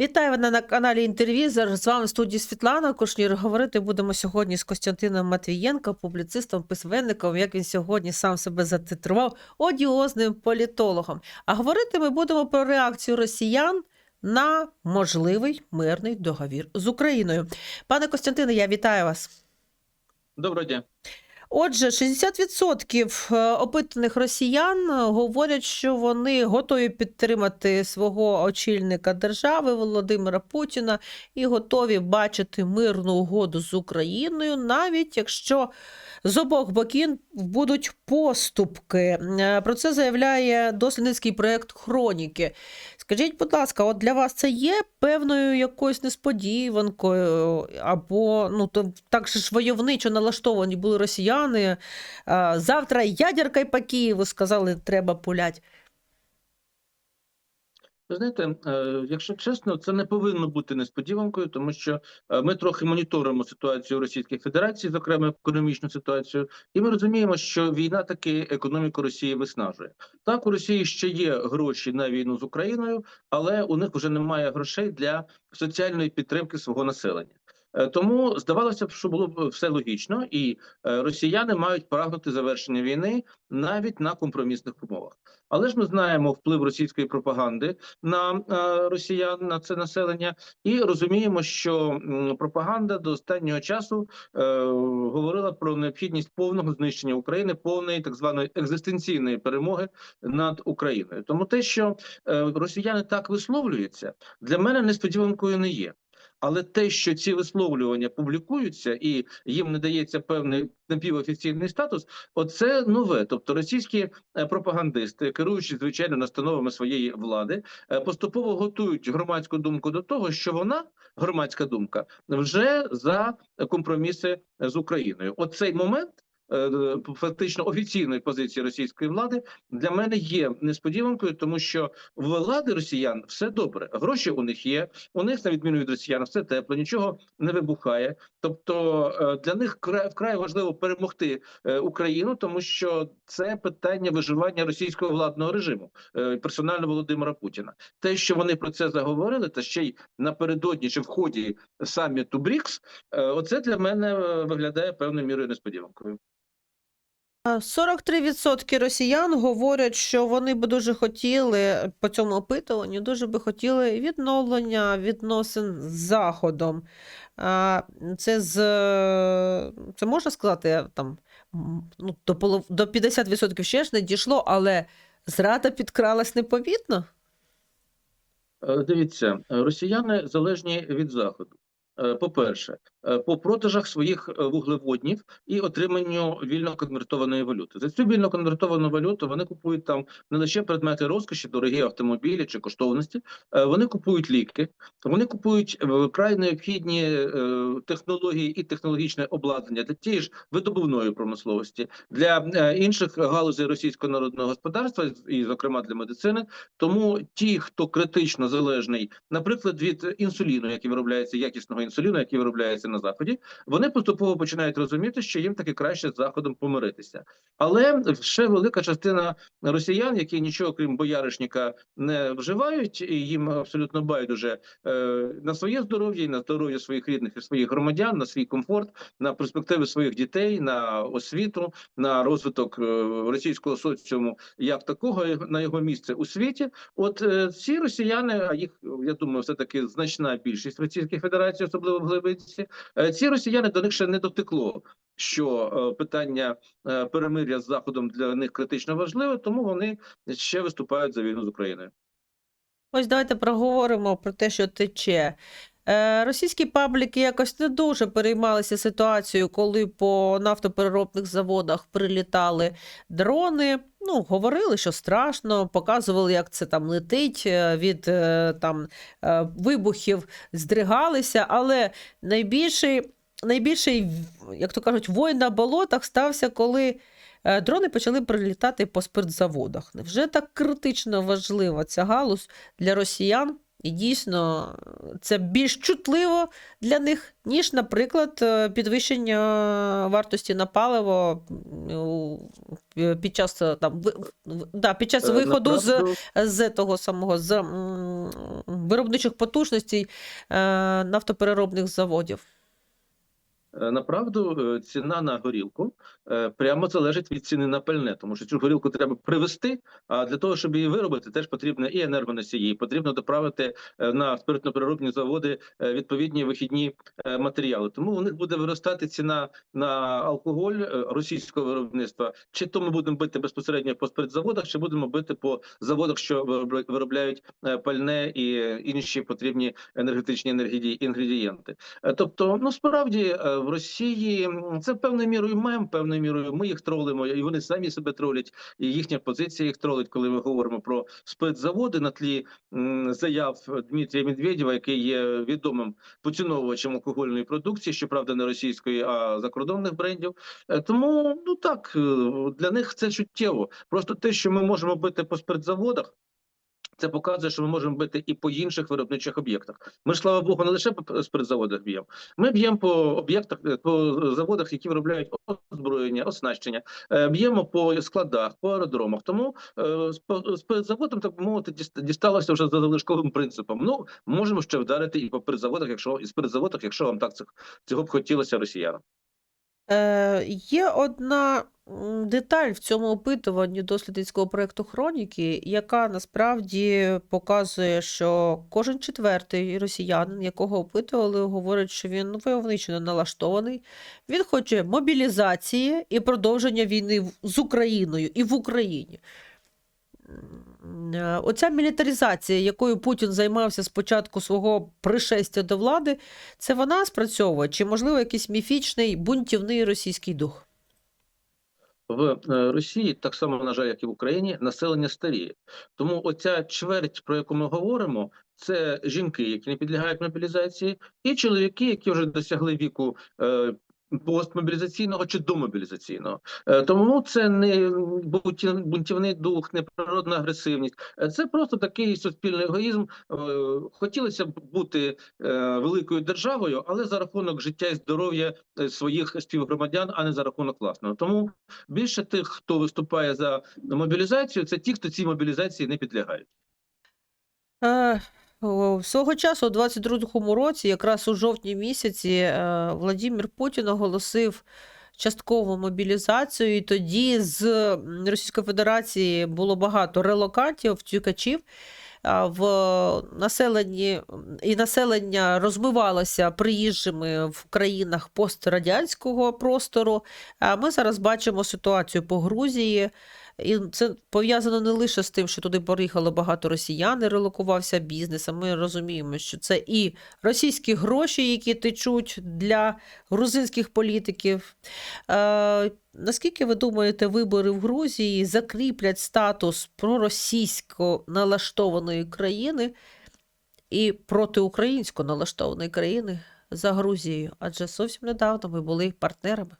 Вітаю вас на каналі Інтервізор. З вами в студії Світлана Кушнір. Говорити будемо сьогодні з Костянтином Матвієнко, публіцистом, письменником, як він сьогодні сам себе затитрував, одіозним політологом. А говорити ми будемо про реакцію росіян на можливий мирний договір з Україною. Пане Костянтине, я вітаю вас. Доброго дня. Отже, 60% е, опитаних росіян е, говорять, що вони готові підтримати свого очільника держави Володимира Путіна і готові бачити мирну угоду з Україною, навіть якщо з обох боків будуть поступки. Е, Про це заявляє дослідницький проєкт Хроніки. Скажіть, будь ласка, от для вас це є певною якоюсь несподіванкою, або ну то так же ж войовничо налаштовані були росіяни. Завтра ядерка й по Києву сказали, треба пулять. Ви знаєте, е, якщо чесно, це не повинно бути несподіванкою, тому що е, ми трохи моніторимо ситуацію в Російській Федерації, зокрема економічну ситуацію, і ми розуміємо, що війна таки економіку Росії виснажує. Так, у Росії ще є гроші на війну з Україною, але у них вже немає грошей для соціальної підтримки свого населення. Е, Тому здавалося б, що було б все логічно, і е, росіяни мають прагнути завершення війни навіть на компромісних умовах. Але ж ми знаємо вплив російської пропаганди на е, росіян на це населення, і розуміємо, що пропаганда до останнього часу говорила про необхідність повного знищення України, повної так званої екзистенційної перемоги над Україною. Тому те, що росіяни так висловлюються, для мене несподіванкою не є. Але те, що ці висловлювання публікуються і їм не дається певний напівофіційний статус, оце нове. Тобто російські е, пропагандисти, керуючи звичайно настановами своєї влади, е, поступово готують громадську думку до того, що вона громадська думка вже за компроміси з Україною. Оцей момент. Е, Фактично офіційної позиції російської влади для мене є несподіванкою, тому що влади росіян все добре. Гроші у них є. У них на відміну від росіян все тепло, нічого не вибухає. Тобто е, для них вкрай, важливо перемогти е, Україну, тому що це питання виживання російського владного режиму, персонально Володимира Путіна. Те, що вони про це заговорили, та ще й напередодні чи в ході саміту БРІКС, оце для мене виглядає певною мірою несподіванкою. А 43% росіян говорять, що вони би дуже хотіли по цьому опитуванню, дуже би хотіли відновлення відносин з Заходом. Це з це можна сказати там ну, до полов... до 50% ще ж не дійшло, але зрада підкралась непомітно. Е, Дивіться, росіяни залежні від заходу. Е, По-перше, е, по продажах своїх е, вуглеводнів і отриманню вільно конвертованої валюти. За цю вільно конвертовану валюту вони купують там не лише предмети розкоші, дорогі автомобілі чи коштовності. Вони купують ліки, вони купують вкрай необхідні технології і технологічне обладнання для тієї ж видобувної промисловості, для інших галузей російського народного господарства, і, зокрема, для медицини. Тому ті, хто критично залежний, наприклад, від інсуліну, який виробляється якісного інсуліну, який виробляється на заході, вони поступово починають розуміти, що їм таки краще з заходом помиритися. Але ще велика частина росіян, які нічого крім бояришника не вживають, і їм абсолютно байдуже е, на своє здоров'я, і на здоров'я своїх рідних і своїх громадян, на свій комфорт, на перспективи своїх дітей, на освіту, на розвиток е, російського соціуму як такого, на його місце у світі. От е, ці росіяни, а їх я думаю, все таки значна більшість в Російській Федерації, особливо в глибинці, е, ці росіяни до них ще не дотекло, що е, питання е, перемир'я з заходом для них критично важливе, тому вони ще виступають за війну з Україною. Ось давайте проговоримо про те, що тече. Е, Російські пабліки якось не дуже переймалися ситуацією, коли по нафтопереробних заводах прилітали дрони. Ну, говорили, що страшно, показували, як це там летить е, від е, там вибухів, здригалися. Але найбільший, найбільший, як то кажуть, вой на болотах стався, коли дрони почали прилітати по спиртзаводах. Невже так критично важлива ця галузь для росіян? І дійсно, це більш чутливо для них, ніж, наприклад, е, підвищення вартості на паливо під час е, там да, під час Е, виходу з, направду, з того самого з виробничих потужностей е, нафтопереробних заводів. Е, Направду, е, ціна на горілку е, прямо залежить від ціни на пальне, тому що цю горілку треба привезти. А для того, щоб її виробити, теж потрібно і енергоносії, потрібно доправити на спиртно-переробні заводи відповідні вихідні матеріали. Тому у них буде виростати ціна на алкоголь російського виробництва. Чи то ми будемо бити безпосередньо по спиртзаводах, чи будемо бити по заводах, що виробля- виробляють пальне і інші потрібні енергетичні енергіді- інгредієнти. Тобто, ну справді в Росії це певною мірою мем, певною мірою ми їх тролимо, і вони самі себе тролять, і їхня позиція їх тролить, коли ми говоримо про спецзаводи на тлі заяв Дмитрія Медведєва, який є відомим поціновувачем алкогольної продукції, щоправда, не російської, а закордонних брендів. Е, Тому ну так е, для них це чуттєво. Просто те, що ми можемо бити по спиртзаводах. Це показує, що ми можемо бити і по інших виробничих об'єктах. Ми ж слава Богу, не лише по спиртзаводах б'ємо. Ми б'ємо по об'єктах, е, по заводах, які виробляють озброєння, оснащення, е, б'ємо по складах, по аеродромах. Тому е, спиртзаводам, так би мовити, діст- дісталося вже за залишковим принципом. Ну можемо ще вдарити і по спиртзаводах, якщо і спиртзаводах, якщо вам так цього б хотілося росіянам. Е, є одна деталь в цьому опитуванні дослідницького проєкту Хроніки, яка насправді показує, що кожен четвертий росіянин, якого опитували, говорить, що він ну, войовничо не налаштований. Він хоче мобілізації і продовження війни з Україною і в Україні. Е, Оця мілітаризація, якою Путін займався з початку свого пришестя до влади, це вона спрацьовує? Чи, можливо, якийсь міфічний бунтівний російський дух? В е, Росії, так само, на жаль, як і в Україні, населення старіє. Тому оця чверть, про яку ми говоримо, це жінки, які не підлягають мобілізації, і чоловіки, які вже досягли віку. Постмобілізаційного чи домобілізаційного, Е, тому це не бунтівний дух, не природна агресивність. Е, Це просто такий суспільний егоїзм. Е, Хотілося б бути великою державою, але за рахунок життя і здоров'я своїх співгромадян, а не за рахунок власного. Тому більше тих, хто виступає за мобілізацію, це ті, хто цій мобілізації не підлягають. Е, о, Свого часу, у 22-му році, якраз у жовтні місяці, е, Владимир Путін оголосив часткову мобілізацію, і тоді з Російської Федерації було багато релокатів, втікачів. В населенні і населення розмивалося приїжджими в країнах пострадянського простору. А ми зараз бачимо ситуацію по Грузії. І це пов'язано не лише з тим, що туди поїхало багато росіян, і релокувався бізнес. А ми розуміємо, що це і російські гроші, які течуть для грузинських політиків. Е, наскільки ви думаєте, вибори в Грузії закріплять статус проросійсько налаштованої країни і протиукраїнсько налаштованої країни за Грузією? Адже зовсім недавно ми були партнерами.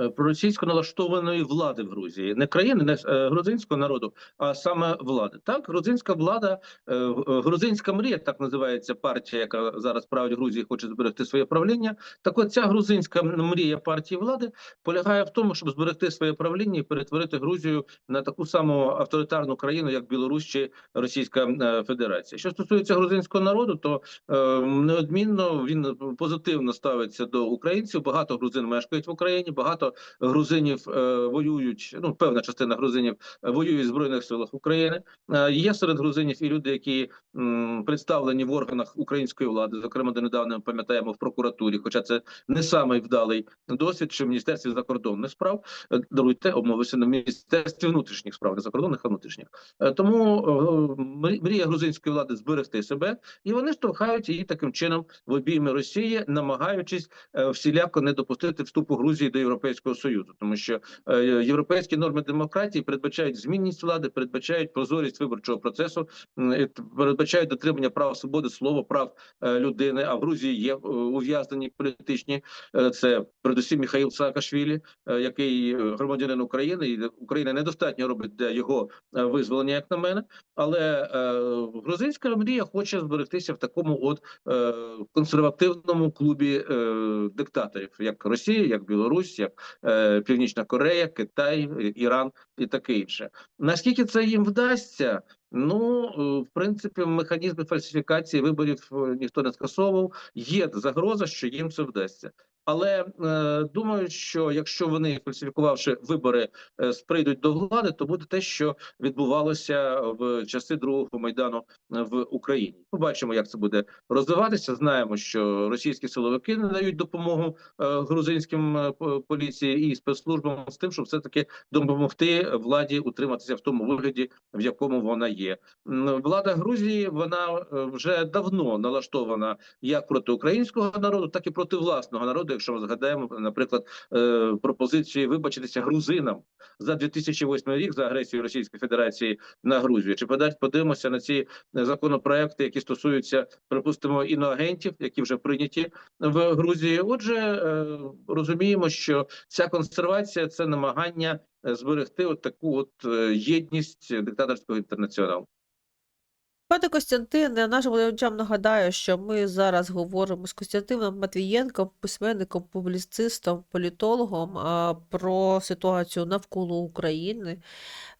Е, Проросійсько налаштованої влади в Грузії, не країни, не е, грузинського народу, а саме влади. Так, грузинська влада, е, грузинська мрія, так називається партія, яка зараз править Грузії, хоче зберегти своє правління. Так, от ця грузинська мрія партії влади полягає в тому, щоб зберегти своє правління і перетворити Грузію на таку саму авторитарну країну, як Білорусь чи Російська Федерація. Що стосується грузинського народу, то неодмінно він позитивно ставиться до українців. Багато грузин мешкають в Україні, багато грузинів е, воюють. Ну, певна частина грузинів е, воює в збройних силах України. Е, є серед грузинів і люди, які представлені в органах української влади, зокрема донедавна ми пам'ятаємо в прокуратурі, хоча це не самий вдалий досвід, що в міністерстві закордонних справ даруйте обмовився на міністерстві внутрішніх справ, не закордонних, а внутрішніх. Тому мрія грузинської влади зберегти себе, і вони штовхають її таким чином в обійми Росії, намагаючись всіляко не допустити вступу Грузії до Європейського Європейського союзу, тому що е, європейські норми демократії передбачають змінність влади, передбачають прозорість виборчого процесу, передбачають дотримання прав свободи слова, прав е, людини. А в Грузії є е, ув'язнені політичні. Це передусім Михаїл Саакашвілі, який громадянин України, і Україна недостатньо робить для його визволення, як на мене. Але грузинська мрія хоче зберегтися в такому от консервативному клубі диктаторів, як Росія, як Білорусь, як Північна Корея, Китай, е, Іран і таке інше. Наскільки це їм вдасться? Ну, е, в принципі, механізми фальсифікації виборів е, ніхто не скасовував. Є загроза, що їм це вдасться. Але е, думаю, що якщо вони фальсифікувавши вибори, е, прийдуть до влади, то буде те, що відбувалося в часи другого майдану е, в Україні. Побачимо, як це буде розвиватися. Знаємо, що російські силовики не дають допомогу е, грузинським е, поліції і спецслужбам з тим, щоб все таки допомогти владі утриматися в тому вигляді, в якому вона є. Влада Грузії вона е, вже давно налаштована як проти українського народу, так і проти власного народу. Якщо ми згадаємо, наприклад, е, пропозиції вибачитися грузинам за 2008 рік за агресію Російської Федерації на Грузію. Чи подивимося на ці законопроекти, які стосуються, припустимо, іноагентів, які вже прийняті в Грузії? Отже, е, розуміємо, що ця консервація це намагання зберегти от таку от е, єдність диктаторського інтернаціоналу. Пане Костянтине, нашим глядачам нагадаю, що ми зараз говоримо з Костянтином Матвієнком, письменником, публіцистом, політологом про ситуацію навколо України.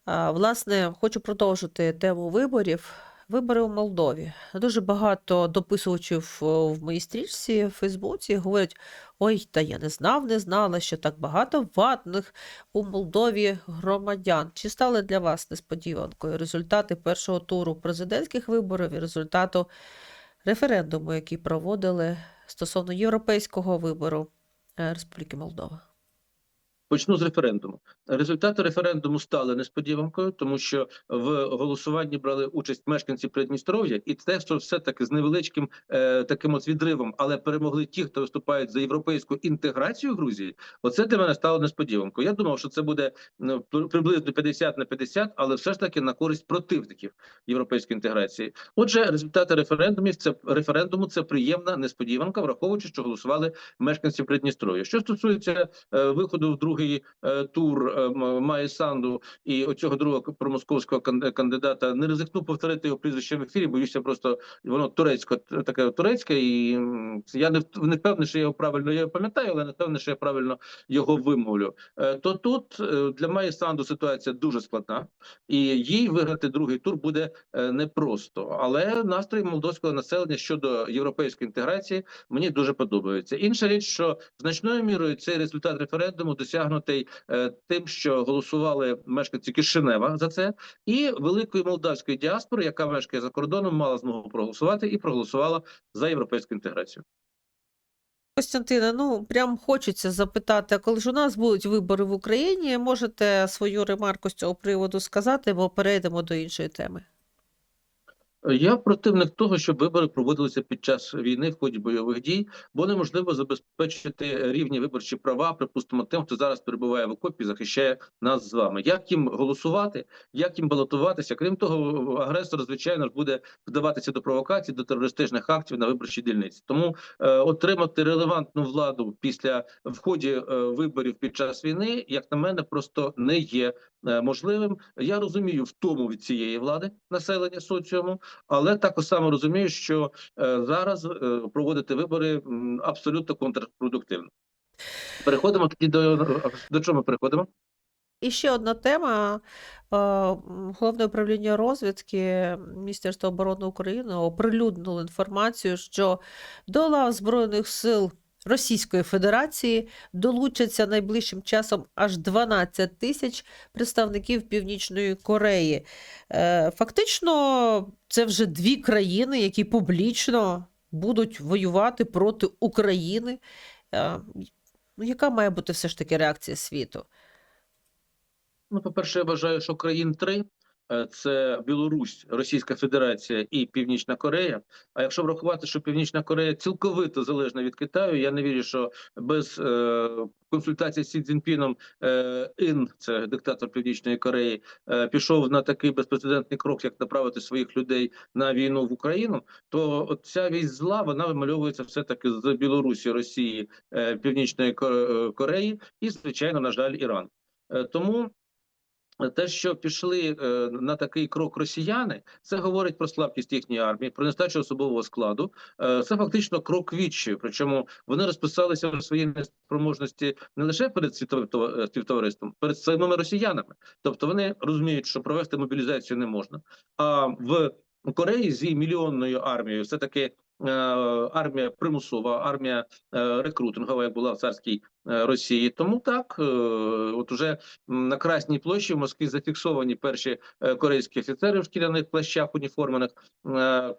Власне, хочу продовжити тему виборів. Вибори у Молдові. Дуже багато дописувачів в моїй стрічці в Фейсбуці говорять: ой, та я не знав, не знала, що так багато ватних у Молдові громадян. Чи стали для вас несподіванкою результати першого туру президентських виборів і результату референдуму, який проводили стосовно європейського вибору е, Республіки Молдова? Почну з референдуму. Результати референдуму стали несподіванкою, тому що в голосуванні брали участь мешканці Придністров'я, і те, що все таки з невеличким е, таким от відривом, але перемогли ті, хто виступають за європейську інтеграцію Грузії. Оце для мене стало несподіванкою. Я думав, що це буде ну, приблизно 50 на 50, але все ж таки на користь противників європейської інтеграції. Отже, результати референдумів це референдуму це приємна несподіванка, враховуючи, що голосували мешканці Придністров'я. Що стосується е, виходу в другий е, тур е, М- Майи Санду і оцього другого промосковського кан- кандидата, не ризикну повторити його прізвище в ефірі. Боюся, просто воно турецько таке турецьке, і я не не впевнений, що я його правильно я пам'ятаю, але не впевнений, що я правильно його вимовлю. Е, То тут для Майи Санду ситуація дуже складна, і їй виграти другий тур буде непросто. Але настрої молдовського населення щодо європейської інтеграції мені дуже подобаються. Інша річ, що значною мірою цей результат референдуму досягнутий е, тим, що голосували мешканці Кишинева за це, і великої молдавської діаспори, яка мешкає за кордоном, мала змогу проголосувати і проголосувала за європейську інтеграцію. Костянтине, ну прям хочеться запитати, а коли ж у нас будуть вибори в Україні, можете свою ремарку з цього приводу сказати, бо перейдемо до іншої теми. Я противник того, щоб вибори проводилися під час війни в ході бойових дій, бо неможливо забезпечити рівні виборчі права, припустимо, тим, хто зараз перебуває в окопі, захищає нас з вами. Як їм голосувати, як їм балотуватися? Крім того, агресор, звичайно ж, буде вдаватися до провокацій, до терористичних актів на виборчій дільниці. Тому е, отримати релевантну владу після в ході е, виборів під час війни, як на мене, просто не є е, можливим. Я розумію втому від цієї влади населення соціуму. Але також само розумію, що е, зараз е, проводити вибори абсолютно контрпродуктивно. Переходимо тоді до до чого ми переходимо? І ще одна тема. Е, Головне управління розвідки Міністерства оборони України оприлюднило інформацію, що до лав Збройних сил Російської Федерації долучаться найближчим часом аж 12 тисяч представників Північної Кореї. Е, Фактично, це вже дві країни, які публічно будуть воювати проти України. Е, Ну, яка має бути все ж таки реакція світу? Ну, по-перше, я вважаю, що країн три. Е, це Білорусь, Російська Федерація і Північна Корея. А якщо врахувати, що Північна Корея цілковито залежна від Китаю, я не вірю, що без е, консультації з Сі Цзіньпіном е, Ін, це диктатор Північної Кореї, е, пішов на такий безпрецедентний крок, як направити своїх людей на війну в Україну, то ця вісь зла вона вимальовується все таки з Білорусі, Росії, е, Північної Кореї і, звичайно, на жаль, Іран. Е, Тому те, що пішли е, на такий крок росіяни, це говорить про слабкість їхньої армії, про нестачу особового складу. Е, це фактично крок відчаю. Причому вони розписалися у своїй неспроможності не лише перед е, співтовариством, перед самими росіянами. Тобто вони розуміють, що провести мобілізацію не можна. А в Кореї з її мільйонною армією, все таки. Армія примусова, армія е, рекрутингова, як була в царській е, Росії. Тому так, е, от уже на Красній площі в Москві зафіксовані перші е, корейські офіцери в шкіряних плащах уніформених. Е, е,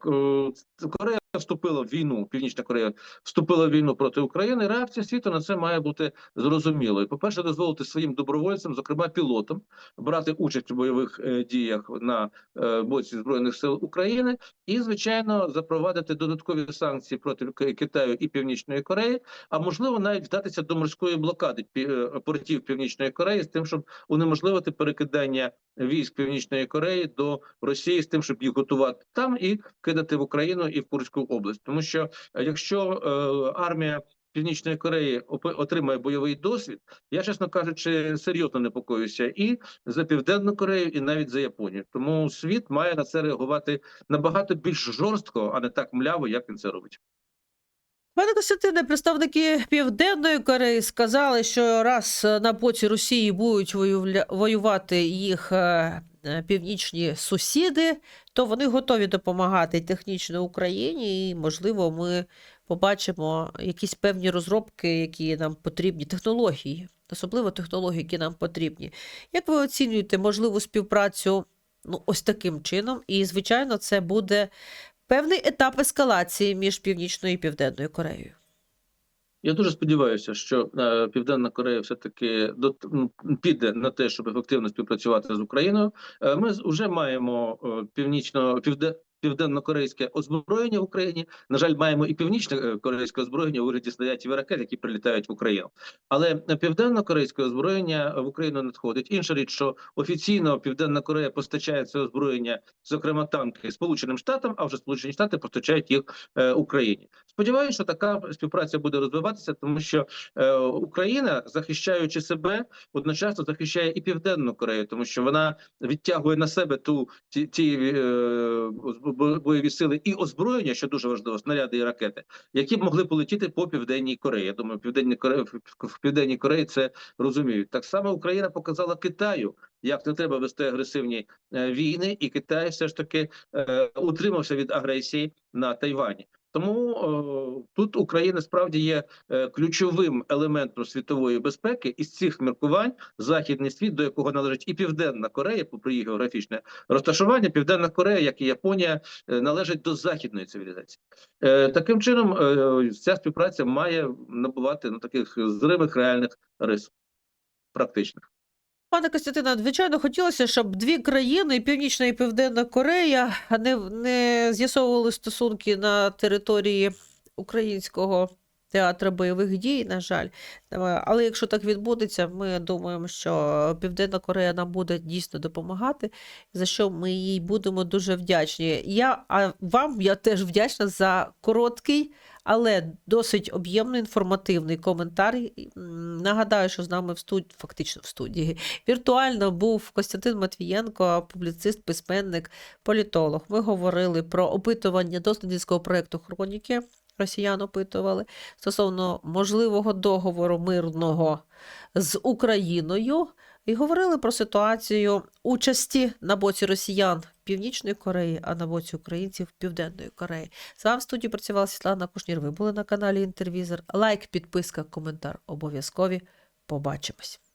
Корея вступила в війну. Північна Корея вступила в війну проти України. Реакція світу на це має бути зрозумілою. По перше, дозволити своїм добровольцям, зокрема пілотам, брати участь у бойових е, діях на е, боці збройних сил України, і звичайно запровадити додаткові санкції проти Китаю і Північної Кореї, а можливо навіть вдатися до морської блокади пі- е, портів Північної Кореї з тим, щоб унеможливити перекидання військ Північної Кореї до Росії, з тим, щоб їх готувати там і кидати в Україну і в Курську область. Тому що е, якщо е, армія Північної Кореї отримає бойовий досвід, я чесно кажучи, серйозно непокоюся і за Південну Корею, і навіть за Японію. Тому світ має на це реагувати набагато більш жорстко, а не так мляво, як він це робить. Пане Костянтине, представники Південної Кореї сказали, що раз е, на боці Росії будуть воювати їх північні сусіди, то вони готові допомагати технічно Україні, і, можливо, ми побачимо якісь певні розробки, які нам потрібні, технології, особливо технології, які нам потрібні. Як ви оцінюєте можливу співпрацю ну, ось таким чином? І, звичайно, це буде певний етап ескалації між Північною і Південною Кореєю. Я дуже сподіваюся, що е, Південна Корея все таки до м, піде на те, щоб ефективно співпрацювати з Україною. Е, Ми вже маємо е, північно півде. Південно-корейське озброєння в Україні. На жаль, маємо і північно-корейське озброєння у вигляді снарядів і ракет, які прилітають в Україну. Але південно-корейське озброєння в Україну надходить. Інша річ, що офіційно Південна Корея постачає це озброєння, зокрема танки Сполученим Штатам, а вже Сполучені Штати постачають їх е, Україні. Сподіваюся, що така співпраця буде розвиватися, тому що е, Україна, захищаючи себе, одночасно захищає і Південну Корею, тому що вона відтягує на себе ту ті, ті е, бойові сили і озброєння, що дуже важливо, снаряди і ракети, які б могли полетіти по південній Кореї. Я думаю, південній Кореї в південній Кореї це розуміють. Так само Україна показала Китаю, як не треба вести агресивні е, війни, і Китай все ж таки е, утримався від агресії на Тайвані. Тому е, тут Україна справді є е, ключовим елементом світової безпеки. Із цих міркувань західний світ, до якого належить і Південна Корея, попри її географічне розташування, Південна Корея, як і Японія, е, належить до західної цивілізації. Таким чином, ця співпраця має набувати ну, таких зримих реальних рис практичних. Пане Костянтине, звичайно, хотілося, щоб дві країни, Північна і Південна Корея, не, не з'ясовували стосунки на території українського театру бойових дій, на жаль. Е, Але якщо так відбудеться, ми думаємо, що Південна Корея нам буде дійсно допомагати, за що ми їй будемо дуже вдячні. Я, а вам я теж вдячна за короткий, але досить об'ємний інформативний коментар. Нагадаю, що з нами в студії, фактично в студії, віртуально був Костянтин Матвієнко, публіцист, письменник, політолог. Ми говорили про опитування дослідницького проєкту Хроніки. Росіян опитували стосовно можливого договору мирного з Україною і говорили про ситуацію участі на боці росіян Північної Кореї, а на боці українців Південної Кореї. З вами в студії працювала Світлана Кушнір. Ви були на каналі Інтервізор. Лайк, підписка, коментар обов'язкові. Побачимось.